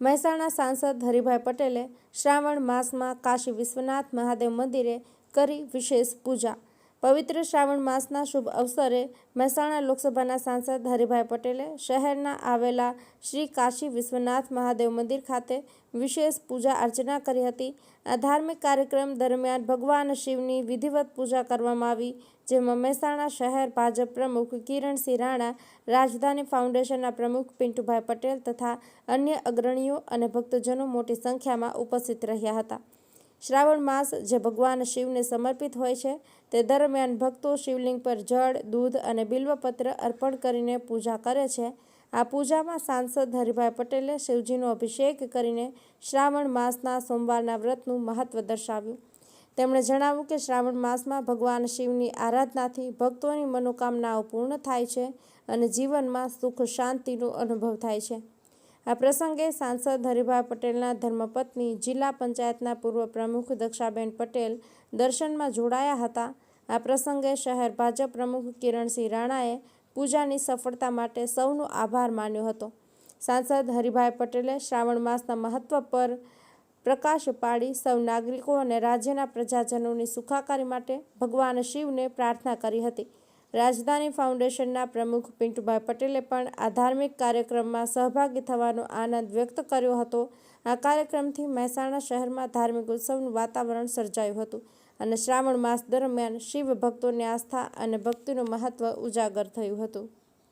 મહેસાણા સાંસદ હરિભાઈ પટેલે શ્રાવણ માસમાં કાશી વિશ્વનાથ મહાદેવ મંદિરે કરી વિશેષ પૂજા. પવિત્ર શ્રાવણ માસના શુભ અવસરે મહેસાણા લોકસભાના સાંસદ હરિભાઈ પટેલે શહેરના આવેલા શ્રી કાશી વિશ્વનાથ મહાદેવ મંદિર ખાતે વિશેષ પૂજા અર્ચના કરી હતી. આ ધાર્મિક કાર્યક્રમ દરમિયાન ભગવાન શિવની વિધિવત પૂજા કરવામાં આવી, જેમાં મહેસાણા શહેર ભાજપ પ્રમુખ કિરણસિંહ રાણા, રાજધાની ફાઉન્ડેશનના પ્રમુખ પિન્ટુભાઈ પટેલ તથા અન્ય અગ્રણીઓ અને ભક્તજનો મોટી સંખ્યામાં ઉપસ્થિત રહ્યા હતા. શ્રાવણ માસ જે ભગવાન શિવને સમર્પિત હોય છે, તે દરમિયાન ભક્તો શિવલિંગ પર જળ, દૂધ અને બિલ્વપત્ર અર્પણ કરીને પૂજા કરે છે. આ પૂજામાં સાંસદ હરિભાઈ પટેલે શિવજીનો અભિષેક કરીને શ્રાવણ માસના સોમવારના વ્રતનું મહત્વ દર્શાવ્યું. તેમણે જણાવ્યું કે શ્રાવણ માસમાં ભગવાન શિવની આરાધનાથી ભક્તોની મનોકામનાઓ પૂર્ણ થાય છે અને જીવનમાં સુખ શાંતિનો અનુભવ થાય છે. આ પ્રસંગે સાંસદ હરિભાઈ પટેલના ધર્મપત્ની જિલ્લા પંચાયતના પૂર્વ પ્રમુખ દક્ષાબેન પટેલ દર્શનમાં જોડાયા હતા. આ પ્રસંગે શહેર ભાજપ પ્રમુખ કિરણસિંહ રાણાએ પૂજાની સફળતા માટે સૌનો આભાર માન્યો હતો. સાંસદ હરિભાઈ પટેલે શ્રાવણ માસના મહત્વ પર પ્રકાશ પાડી સૌ નાગરિકો અને રાજ્યના પ્રજાજનોની સુખાકારી માટે ભગવાન શિવને પ્રાર્થના કરી હતી. રાજધાની ફાઉન્ડેશનના પ્રમુખ પિન્ટુભાઈ પટેલે પણ આ ધાર્મિક કાર્યક્રમમાં સહભાગી થવાનો આનંદ વ્યક્ત કર્યો હતો. આ કાર્યક્રમથી મહેસાણા શહેરમાં ધાર્મિક ઉત્સવનું વાતાવરણ સર્જાયું હતું અને શ્રાવણ માસ દરમિયાન શિવ ભક્તોની આસ્થા અને ભક્તિનું મહત્વ ઉજાગર થયું હતું.